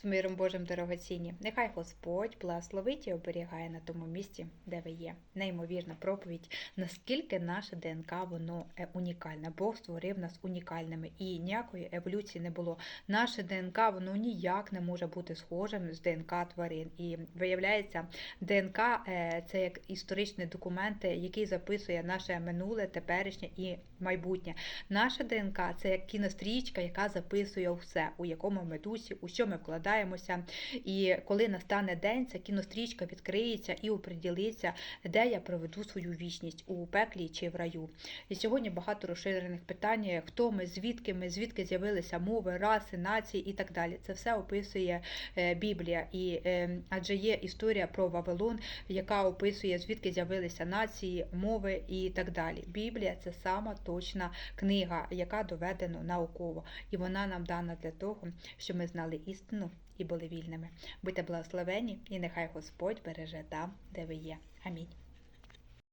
З миром Божим дорогоцінні. Нехай Господь благословить і оберігає на тому місці, де ви є. Неймовірна проповідь, наскільки наше ДНК воно е, унікальне. Бог створив нас унікальними і ніякої еволюції не було. Наше ДНК воно ніяк не може бути схожим з ДНК тварин. І виявляється, ДНК е, це як історичний документ, е, який записує наше минуле, теперішнє і майбутнє. Наша ДНК це як кінострічка, яка записує все, у якому ми дусі, у що ми вкладаємося. І коли настане день, ця кінострічка відкриється і оприділиться, де я проведу свою вічність у пеклі чи в раю. І сьогодні багато розширених питань: хто ми, звідки ми, звідки з'явилися мови, раси, нації і так далі. Це все описує е, Біблія. І е, адже є історія про Вавилон, яка описує звідки з'явилися нації, мови і так далі. Біблія це сама точна книга, яка доведена науково, і вона нам дана для того, щоб ми знали істину і були вільними. Будьте благословені, і нехай Господь береже там, де ви є. Амінь.